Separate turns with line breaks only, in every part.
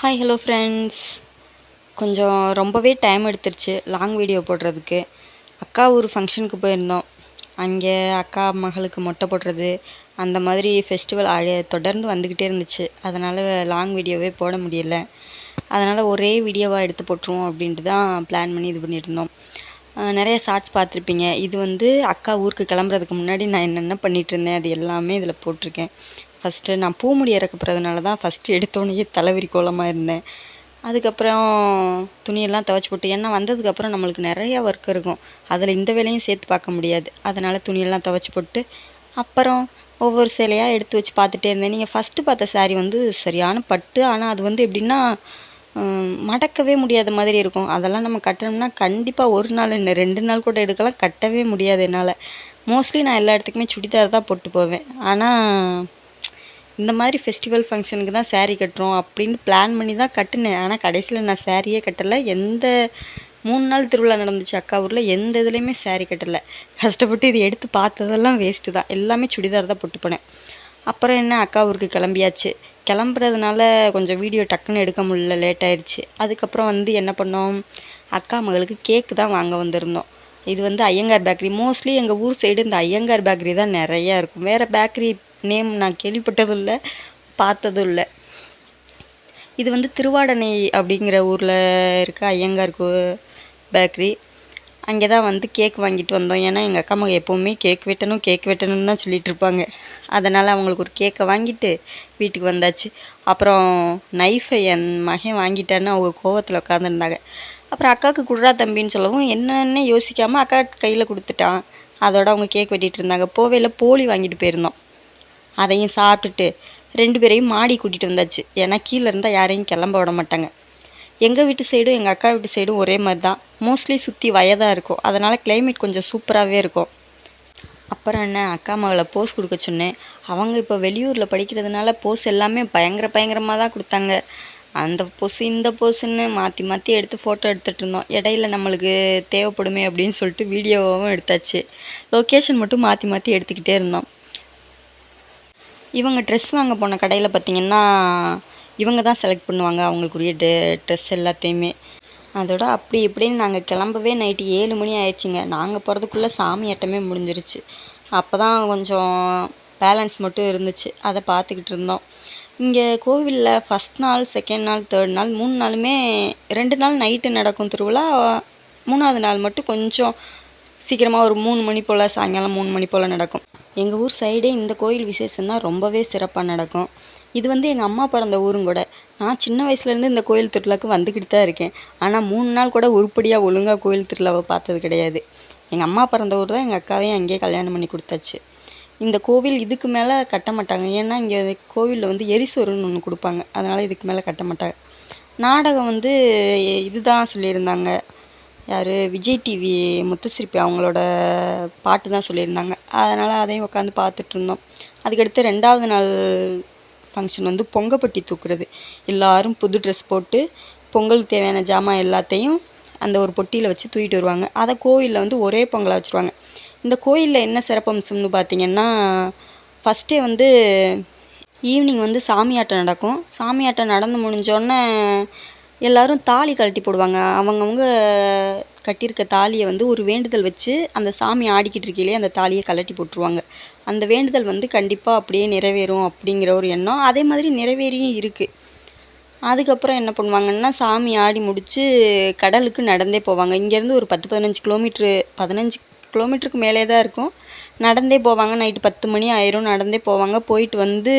Hi hello friends கொஞ்சம் ரொம்பவே time எடுத்துருச்சு லாங் வீடியோ போடுறதுக்கு. அக்கா ஊர் ஃபங்க்ஷனுக்கு போயிருந்தோம். அங்கே அக்கா மகளுக்கு மொட்டை போடுறது அந்த மாதிரி ஃபெஸ்டிவல் அழ தொடர்ந்து வந்துக்கிட்டே இருந்துச்சு. அதனால் லாங் வீடியோவே போட முடியல. அதனால் ஒரே வீடியோவாக எடுத்து போட்டுருவோம் அப்படின்ட்டு தான் பிளான் பண்ணி இது பண்ணியிருந்தோம் நிறைய ஷார்ட்ஸ் பார்த்துருப்பீங்க. இது வந்து அக்கா ஊருக்கு கிளம்புறதுக்கு முன்னாடி நான் என்னென்ன பண்ணிகிட்டு இருந்தேன் அது எல்லாமே இதில் போட்டிருக்கேன். ஃபஸ்ட்டு நான் பூமுடி இறக்க போகிறதுனால தான் ஃபஸ்ட்டு எடுத்தோடனேயே தலைவிரி கோலமாக இருந்தேன். அதுக்கப்புறம் துணியெல்லாம் துவச்சி போட்டு ஏன்னா வந்ததுக்கப்புறம் நம்மளுக்கு நிறையா ஒர்க் இருக்கும். அதில் இந்த வேலையும் சேர்த்து பார்க்க முடியாது. அதனால் துணியெல்லாம் துவச்சி போட்டு அப்புறம் ஒவ்வொரு சேலையாக எடுத்து வச்சு பார்த்துட்டே இருந்தேன். நீங்கள் ஃபஸ்ட்டு பார்த்த saree வந்து சரியான பட்டு ஆனால் அது வந்து எப்படின்னா மடக்கவே முடியாத மாதிரி இருக்கும். அதெல்லாம் நம்ம கட்டணும்னா கண்டிப்பாக ஒரு நாள் என்ன ரெண்டு நாள் கூட எடுக்கலாம் கட்டவே முடியாது என்னால். மோஸ்ட்லி நான் எல்லா இடத்துக்குமே சுடிதார் தான் போட்டு போவேன். ஆனால் இந்த மாதிரி ஃபெஸ்டிவல் ஃபங்க்ஷனுக்கு தான் ஸேரீ கட்டுறோம் அப்படின்னு பிளான் பண்ணி தான் கட்டினேன். ஆனால் கடைசியில் நான் சாரியே கட்டலை. எந்த மூணு நாள் திருவிழா நடந்துச்சு அக்கா ஊரில் எந்த இதுலேயுமே ஸேரீ கட்டலை. கஷ்டப்பட்டு இது எடுத்து பார்த்ததெல்லாம் வேஸ்ட்டு தான். எல்லாமே சுடிதார் தான் போட்டு போனேன். அப்புறம் என்ன அக்கா ஊருக்கு கிளம்பியாச்சு. கிளம்புறதுனால கொஞ்சம் வீடியோ டக்குன்னு எடுக்க முடியல லேட் ஆயிடுச்சு அதுக்கப்புறம் வந்து என்ன பண்ணோம்? அக்கா மகளுக்கு கேக்கு தான் வாங்க வந்திருந்தோம். இது வந்து ஐயங்கார் பேக்கரி மோஸ்ட்லி எங்கள் ஊர் சைடு இந்த ஐயங்கார் பேக்கரி தான் நிறையா இருக்கும். வேறு பேக்கரி நேம் நான் கேள்விப்பட்டதும் இல்லை பார்த்ததும் இல்லை இது வந்து திருவாடனை அப்படிங்கிற ஊரில் இருக்க ஐயங்கார் கோ பேக்கரி. அங்கே தான் வந்து கேக் வாங்கிட்டு வந்தோம். ஏன்னா எங்கள் அக்கா மக எப்போவுமே கேக் வெட்டணும் கேக் வெட்டணும்னு தான் சொல்லிட்டு இருப்பாங்க. அதனால் அவங்களுக்கு ஒரு கேக்கை வாங்கிட்டு வீட்டுக்கு வந்தாச்சு. அப்புறம் நைஃபை என் மகன் வாங்கிட்டான்னு அவங்க கோவத்தில் உட்காந்துருந்தாங்க அப்புறம் அக்காவுக்கு குடுறா தம்பின்னு சொல்லவும் என்னன்னே யோசிக்காமல் அக்கா கையில் கொடுத்துட்டான். அதோட அவங்க கேக் வெட்டிகிட்டு இருந்தாங்க. போவையில் போலி வாங்கிட்டு போயிருந்தோம். அதையும் சாப்பிட்டுட்டு ரெண்டு பேரையும் மாடி கூட்டிகிட்டு வந்தாச்சு. ஏன்னா கீழே இருந்தால் யாரையும் கிளம்ப விட மாட்டாங்க. எங்கள் வீட்டு சைடும் எங்கள் அக்கா வீட்டு சைடும் ஒரே மாதிரி தான். மோஸ்ட்லி சுற்றி வயதாக இருக்கும். அதனால் கிளைமேட் கொஞ்சம் சூப்பராகவே இருக்கும். அப்புறம் என்ன? அக்கா மகளை போஸ் கொடுக்க சொன்னேன். அவங்க இப்போ வெளியூரில் படிக்கிறதுனால போஸ் எல்லாமே பயங்கர பயங்கரமாக தான் கொடுத்தாங்க. அந்த போஸ் இந்த போஸுன்னு மாற்றி மாற்றி எடுத்து ஃபோட்டோ எடுத்துகிட்டு இருந்தோம். இடையில நம்மளுக்கு தேவைப்படுமே அப்படின்னு சொல்லிட்டு வீடியோவும் எடுத்தாச்சு. லொக்கேஷன் மட்டும் மாற்றி மாற்றி எடுத்துக்கிட்டே இருந்தோம். இவங்க ட்ரெஸ் வாங்க போன கடையில் பார்த்திங்கன்னா இவங்க தான் செலக்ட் பண்ணுவாங்க அவங்களுக்குரிய ட்ரெ ட்ரெஸ் எல்லாத்தையுமே. அதோட அப்படி இப்படின்னு நாங்கள் கிளம்பவே நைட்டு ஏழு மணி ஆயிடுச்சுங்க. நாங்கள் போகிறதுக்குள்ளே சாமி ஆட்டமே முடிஞ்சிருச்சு. அப்போ தான் கொஞ்சம் பேலன்ஸ் மட்டும் இருந்துச்சு. அதை பார்த்துக்கிட்டு இருந்தோம். இங்கே கோவிலில் ஃபஸ்ட் நாள் செகண்ட் நாள் தேர்ட் நாள் மூணு நாளுமே ரெண்டு நாள் நைட்டு நடக்கும் திருவிழா. மூணாவது நாள் மட்டும் கொஞ்சம் சீக்கிரமாக ஒரு மூணு மணி போல் சாயங்காலம் மூணு மணி போல் நடக்கும். எங்கள் ஊர் சைடே இந்த கோயில் விசேஷம் தான் ரொம்பவே சிறப்பாக நடக்கும். இது வந்து எங்கள் அம்மா பிறந்த ஊரும் கூட. நான் சின்ன வயசுலேருந்து இந்த கோயில் திருவிழாக்கு வந்துக்கிட்டு தான் இருக்கேன். ஆனால் மூணு நாள் கூட உருப்படியாக ஒழுங்காக கோயில் திருவிழாவை பார்த்தது கிடையாது. எங்கள் அம்மா பிறந்த ஊர் தான் எங்கள் அக்காவையும் அங்கேயே கல்யாணம் பண்ணி கொடுத்தாச்சு. இந்த கோவில் இதுக்கு மேலே கட்ட மாட்டாங்க. ஏன்னா இங்கே கோவிலில் வந்து எரிசோறுன்னு ஒன்று கொடுப்பாங்க. அதனால் இதுக்கு மேலே கட்ட மாட்டாங்க. நாடகம் வந்து இதுதான் சொல்லியிருந்தாங்க. யார்? விஜய் டிவி முத்துசிரிப்பி அவங்களோட பாட்டு தான் சொல்லியிருந்தாங்க. அதனால் அதையும் உட்காந்து பார்த்துட்ருந்தோம் அதுக்கடுத்து ரெண்டாவது நாள் ஃபங்க்ஷன் வந்து பொங்கப்பட்டி தூக்குறது. எல்லோரும் புது ட்ரெஸ் போட்டு பொங்கலுக்கு தேவையான ஜாமான் எல்லாத்தையும் அந்த ஒரு பொட்டியில் வச்சு தூக்கிட்டு வருவாங்க. அதை கோவிலில் வந்து ஒரே பொங்கலாக வச்சுருவாங்க. இந்த கோயிலில் என்ன சிறப்பம்சம்னு பார்த்தீங்கன்னா ஃபஸ்ட்டே வந்து ஈவினிங் வந்து சாமியாட்டம் நடக்கும். சாமியாட்டம் நடந்து முடிஞ்சோடனே எல்லாரும் தாலி கழட்டி போடுவாங்க. அவங்கவுங்க கட்டியிருக்க தாலியை வந்து ஒரு வேண்டுதல் வச்சு அந்த சாமி ஆடிக்கிட்டு இருக்கையிலே அந்த தாலியை கழட்டி போட்டுருவாங்க. அந்த வேண்டுதல் வந்து கண்டிப்பாக அப்படியே நிறைவேறும் அப்படிங்கிற ஒரு எண்ணம். அதே மாதிரி நிறைவேறியும் இருக்குது அதுக்கப்புறம் என்ன பண்ணுவாங்கன்னா சாமி ஆடி முடித்து கடலுக்கு நடந்தே போவாங்க. இங்கேருந்து ஒரு பத்து பதினஞ்சு கிலோமீட்ரு பதினஞ்சு கிலோமீட்டருக்கு மேலே தான் இருக்கும். நடந்தே போவாங்க. நைட்டு பத்து மணி ஆயிரும். நடந்தே போவாங்க. போயிட்டு வந்து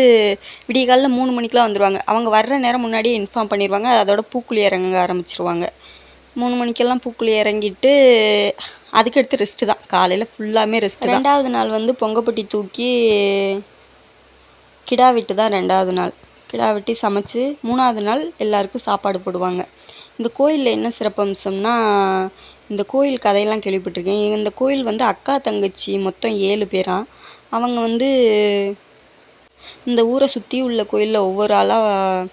விடிய காலைல மூணு மணிக்கெலாம் வந்துடுவாங்க அவங்க வர்ற நேரம் முன்னாடியே இன்ஃபார்ம் பண்ணிடுவாங்க அதோட பூக்குழி இறங்க ஆரம்பிச்சிருவாங்க. மூணு மணிக்கெல்லாம் பூக்குழி இறங்கிட்டு அதுக்கடுத்து ரெஸ்ட்டு தான். காலையில் ஃபுல்லாமே ரெஸ்ட் ரெண்டாவது நாள் வந்து பொங்கப்பட்டி தூக்கி கிடா வெட்டு தான் ரெண்டாவது நாள். கிடா வெட்டி சமைச்சு மூணாவது நாள் எல்லாருக்கும் சாப்பாடு போடுவாங்க. இந்த கோயிலில் என்ன சிறப்பம்சம்னா இந்த கோயில் கதையெல்லாம் கேள்விப்பட்டிருக்கேன். இந்த கோயில் வந்து அக்கா தங்கச்சி மொத்தம் ஏழு பேரா? அவங்க வந்து இந்த ஊரை சுற்றி உள்ள கோயிலில் ஒவ்வொரு ஆளாக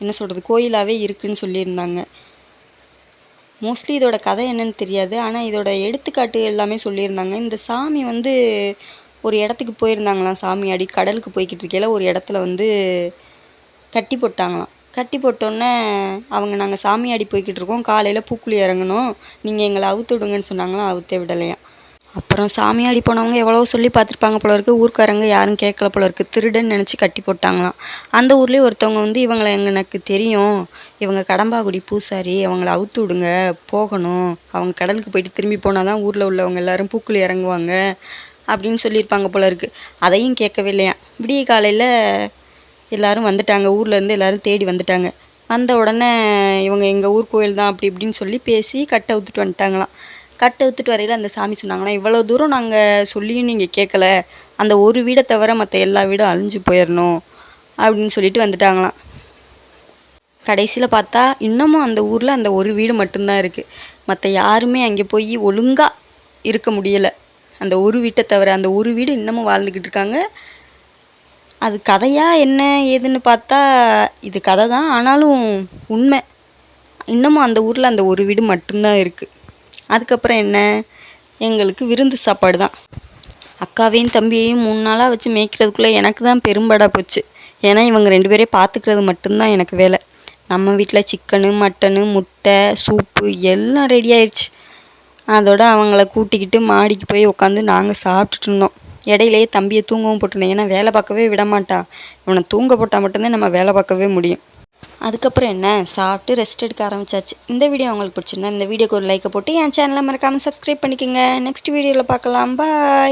என்ன சொல்கிறது கோயிலாகவே இருக்குன்னு சொல்லியிருந்தாங்க. மோஸ்ட்லி இதோட கதை என்னன்னு தெரியாது. ஆனால் இதோட எடுத்துக்காட்டு எல்லாமே சொல்லியிருந்தாங்க. இந்த சாமி வந்து ஒரு இடத்துக்கு போயிருந்தாங்களாம் சாமி அடி கடலுக்கு போய்கிட்டு இருக்கையில ஒரு இடத்துல வந்து கட்டி போட்டாங்களாம். கட்டி போட்டோன்னே அவங்க நாங்கள் சாமியாடி போய்கிட்டு இருக்கோம். காலையில் பூக்குழி இறங்கணும். நீங்கள் எங்களை அவுத்து விடுங்கன்னு சொன்னாங்களாம் அவுத்தே விடலையாம் அப்புறம் சாமியாடி போனவங்க எவ்வளோ சொல்லி பார்த்துருப்பாங்க போல இருக்கு. ஊர்க்காரங்க யாரும் கேட்கல போல இருக்குது திருடன்னு நினச்சி கட்டி போட்டாங்களாம். அந்த ஊர்லேயே ஒருத்தவங்க வந்து இவங்களை எனக்கு தெரியும். இவங்க கடம்பாகுடி பூசாரி அவங்கள அவுத்து விடுங்க போகணும். அவங்க கடலுக்கு போயிட்டு திரும்பி போனால் தான் ஊரில் உள்ளவங்க எல்லாரும் பூக்குழி இறங்குவாங்க அப்படின்னு சொல்லியிருப்பாங்க போல இருக்குது அதையும் கேட்கவே இல்லையா. விடிய காலையில் எல்லோரும் வந்துட்டாங்க. ஊர்லேருந்து எல்லோரும் தேடி வந்துட்டாங்க. வந்த உடனே இவங்க எங்கள் ஊர் கோயில் தான் அப்படி இப்படின்னு சொல்லி பேசி கட்டை ஊத்துட்டு வந்துட்டாங்களாம். கட்டை ஊத்துட்டு வரையில் அந்த சாமி சொன்னாங்கன்னா இவ்வளோ தூரம் நாங்கள் சொல்லியும் நீங்கள் கேட்கல அந்த ஒரு வீடை தவிர மற்ற எல்லா வீடும் அழிஞ்சு போயிடணும் அப்படின்னு சொல்லிட்டு வந்துட்டாங்களாம். கடைசியில் பார்த்தா இன்னமும் அந்த ஊரில் அந்த ஒரு வீடு மட்டும்தான் இருக்குது மற்ற யாருமே அங்கே போய் ஒழுங்காக இருக்க முடியலை. அந்த ஒரு வீட்டை தவிர அந்த ஒரு வீடு இன்னமும் வாழ்ந்துக்கிட்டு இருக்காங்க. அது கதையா என்ன ஏதுன்னு பார்த்தா இது கதை தான் ஆனாலும் உண்மை. இன்னமும் அந்த ஊரில் அந்த ஒரு வீடு மட்டும்தான் இருக்குது அதுக்கப்புறம் என்ன? எங்களுக்கு விருந்து சாப்பாடு தான் அக்காவையும் தம்பியையும் மூணு நாளாக வச்சு மேய்க்கிறதுக்குள்ளே எனக்கு தான் பெரும்படாக போச்சு. ஏன்னா இவங்க ரெண்டு பேரையும் பார்த்துக்கிறது மட்டும்தான் எனக்கு வேலை. நம்ம வீட்டில் சிக்கனு மட்டனு முட்டை சூப்பு எல்லாம் ரெடி ஆயிடுச்சு அதோட அவங்கள கூட்டிக்கிட்டு மாடிக்கு போய் உட்காந்து நாங்கள் சாப்பிட்டுட்டு இருந்தோம். இடையிலேயே தம்பியை தூங்கவும் போட்டிருந்தேன். ஏன்னா வேலை பார்க்கவே விடமாட்டா. இவனை தூங்க போட்டால் மட்டும்தான் நம்ம வேலை பார்க்கவே முடியும். அதுக்கப்புறம் என்ன? சாப்பிட்டு ரெஸ்ட் எடுக்க ஆரம்பிச்சாச்சு. இந்த வீடியோ உங்களுக்கு பிடிச்சிருந்தா இந்த வீடியோக்கு ஒரு லைக்கை போட்டு என் சேனலை மறக்காமல் சப்ஸ்கிரைப் பண்ணிக்கோங்க. நெக்ஸ்ட் வீடியோவில் பார்க்கலாம். பாய்